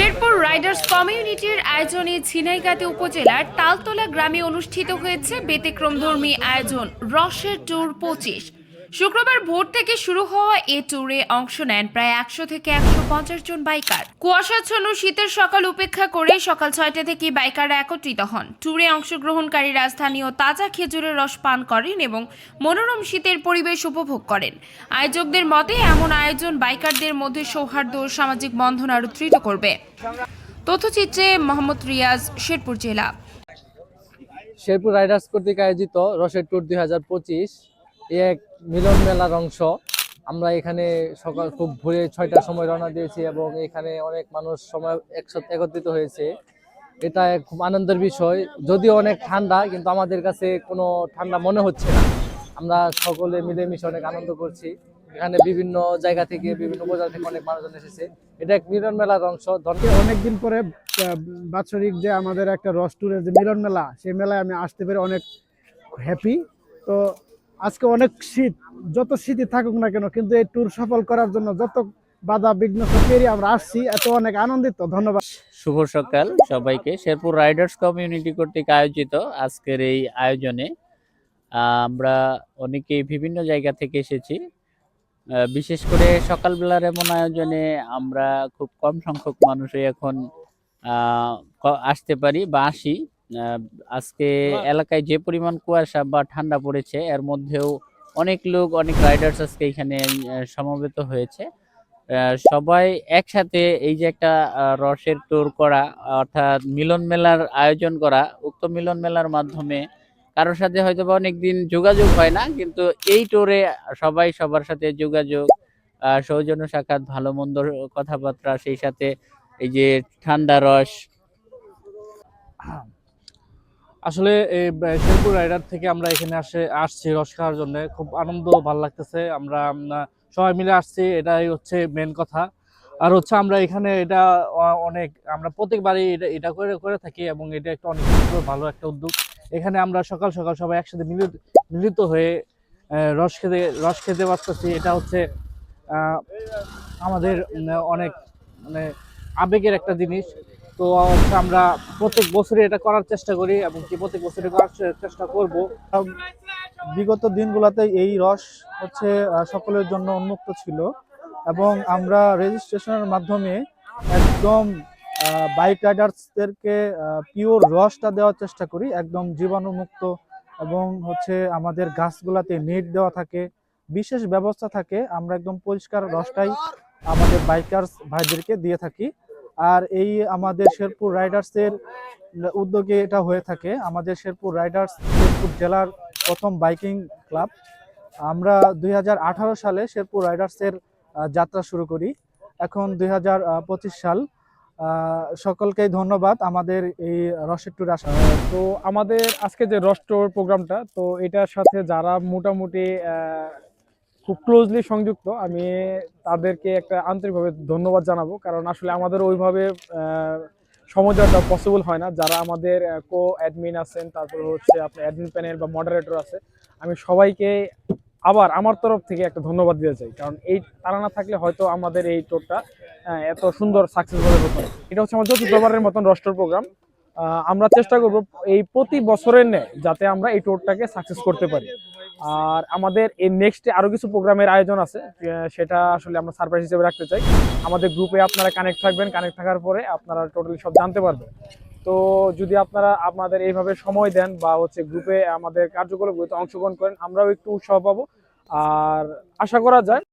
Sherpur Riders কমিউনিটির আয়োজনে ছিনাইগাতি উপজেলার তালতলা গ্রামে অনুষ্ঠিত হয়েছে ব্যতিক্রমধর্মী আয়োজন রসের ট্যুর পঁচিশ। শুক্রবার ভোর থেকে শুরু হওয়া এ ট্যুরে অংশ নেন প্রায় একশো থেকে একশো পঞ্চাশ জন বাইকার। কুয়াশাচ্ছন্ন শীতের সকাল উপেক্ষা করে সকাল ছয়টা থেকে বাইকাররা একত্রিত হন। ট্যুরে অংশগ্রহণকারী রাজধানীয় তাজা খেজুরের রস পান করেন এবং মনোরম শীতের পরিবেশ উপভোগ করেন। আয়োজকদের মতে, এমন আয়োজন বাইকারদের মধ্যে সৌহার্দ্য ও সামাজিক বন্ধন আরও দৃঢ় করবে। তথ্যচিত্রে মোহাম্মদ রিয়াজ, শেরপুর জেলা। শেরপুর রাইডার্স কর্তৃক আয়োজিত রসের ট্যুর দুই হাজার পঁচিশ এক মিলন মেলার অংশ। আমরা এখানে সকাল খুব ভোরে ছয়টার সময় রওনা দিয়েছি এবং এখানে অনেক মানুষ সময় একসাথে একত্রিত হয়েছে। এটা খুব আনন্দের বিষয়। যদিও অনেক ঠান্ডা, কিন্তু আমাদের কাছে কোনো ঠান্ডা মনে হচ্ছে না। আমরা সকলে মিলেমিশে অনেক আনন্দ করছি। এখানে বিভিন্ন জায়গা থেকে, বিভিন্ন উপজেলা থেকে অনেক মানুষজন এসেছে। এটা এক মিলন মেলার অংশ। ধন্যবাদ। অনেকদিন পরে বাৎসরিক যে আমাদের একটা রস ট্যুরের যে মিলন মেলা, সেই মেলায় আমি আসতে পেরে অনেক হ্যাপি তো আজকে অনেক শীত, যত শীতই থাকুক না কেন, কিন্তু এই ট্যুর সফল করার জন্য যত বাধা বিঘ্ন পেরিয়ে আমরা আসছি, এত অনেক আনন্দিত, ধন্যবাদ। শুভ সকাল সবাইকে। শেরপুর রাইডার্স কমিউনিটি কর্তৃক আয়োজিত আজকের এই আয়োজনে আমরা অনেকেই বিভিন্ন জায়গা থেকে এসেছি। বিশেষ করে সকালবেলার এমন আয়োজনে আমরা খুব কম সংখ্যক মানুষই এখন আসতে পারি বা আসি। আজকে এলাকায় যে পরিমাণ কুয়াশা বা ঠান্ডা পড়েছে, এর মধ্যেও অনেক লোক, অনেক রাইডার্স আজকে এখানে সমবেত হয়েছে। সবাই একসাথে এই যে একটা রসের ট্যুর করা, অর্থাৎ মিলন মেলার আয়োজন করা, উক্ত মিলন মেলার মাধ্যমে কারোর সাথে হয়তো বা অনেকদিন যোগাযোগ হয় না, কিন্তু এই ট্যুরে সবাই সবার সাথে যোগাযোগ সৌজন্য সাক্ষাৎ, ভালো মন্দ কথাবার্তা, সেই সাথে এই যে ঠান্ডা রস। আসলে এই শেরপুর রাইডার থেকে আমরা এখানে আসে, আসছি রস খাওয়ার জন্য। খুব আনন্দ, ভালো লাগতেছে। আমরা সবাই মিলে আসছি, এটাই হচ্ছে মেন কথা। আর হচ্ছে আমরা এখানে এটা অনেক, আমরা প্রত্যেকবারই এটা এটা করে করে থাকি এবং এটা একটা অনেক ভালো একটা উদ্যোগ। এখানে আমরা সকাল সকাল সবাই একসাথে মিলিত মিলিত হয়ে রস খেতে রস খেতে পারতেছি। এটা হচ্ছে আমাদের অনেক মানে আবেগের একটা জিনিস। তো আমরা প্রত্যেক বছরই এটা করার চেষ্টা করি এবং কি প্রত্যেক বছরই করার চেষ্টা করব। বিগত দিনগুলোতে এই রস হচ্ছে সকলের জন্য উন্মুক্ত ছিল এবং আমরা রেজিস্ট্রেশনের মাধ্যমে একদম বাইক রাইডার্সদেরকে পিওর রসটা দেওয়ার চেষ্টা করি, একদম জীবাণুমুক্ত এবং হচ্ছে আমাদের গাছগুলাতে নেট দেওয়া থাকে, বিশেষ ব্যবস্থা থাকে, আমরা একদম পরিষ্কার রসটাই আমাদের বাইকার্স ভাইদেরকে দিয়ে থাকি। আর এই আমাদের শেরপুর রাইডার্সের উদ্যোগে এটা হয়ে থাকে। আমাদের শেরপুর রাইডার্স শেরপুর জেলার প্রথম বাইকিং ক্লাব। আমরা দুই হাজার আঠারো সালে শেরপুর রাইডার্সের যাত্রা শুরু করি। এখন দুই হাজার পঁচিশ সাল। সকলকেই ধন্যবাদ আমাদের এই রসের ট্যুর আসা। তো আমাদের আজকে যে রস্টোর প্রোগ্রামটা, তো এটার সাথে যারা মোটামুটি খুব ক্লোজলি সংযুক্ত। আমি তাদেরকে একটা আন্তরিকভাবে ধন্যবাদ জানাব, কারণ আসলে আমাদের ওইভাবে সময় পসিবল হয় না। যারা আমাদের কো অ্যাডমিন আছেন, তারপর হচ্ছে আপনার অ্যাডমিন প্যানেল বা মডারেটর আছে, আমি সবাইকে আবার আমার তরফ থেকে একটা ধন্যবাদ দিতে চাই, কারণ এই তারা না থাকলে হয়তো আমাদের এই টোরটা এত সুন্দর সাকসেসফুল হতো না। এটা হচ্ছে আমাদের চতুর্থবারের মতন রস্টোর প্রোগ্রাম আমরা চেষ্টা করব এই প্রতি বছরের ন্যায় যাতে আমরা এই ট্যুরটাকে সাকসেস করতে পারি। আর আমাদের এই নেক্সটে আরও কিছু প্রোগ্রামের আয়োজন আছে সেটা আসলে আমরা সারপ্রাইজ হিসেবে রাখতে চাই। আমাদের গ্রুপে আপনারা কানেক্ট থাকবেন কানেক্ট থাকার পরে আপনারা টোটালি সব জানতে পারবেন। তো যদি আপনারা আপনাদের এইভাবে সময় দেন বা হচ্ছে গ্রুপে আমাদের কার্যকলাপগুলোতে অংশগ্রহণ করেন, আমরাও একটু উৎসাহ পাবো। আর আশা করা যায়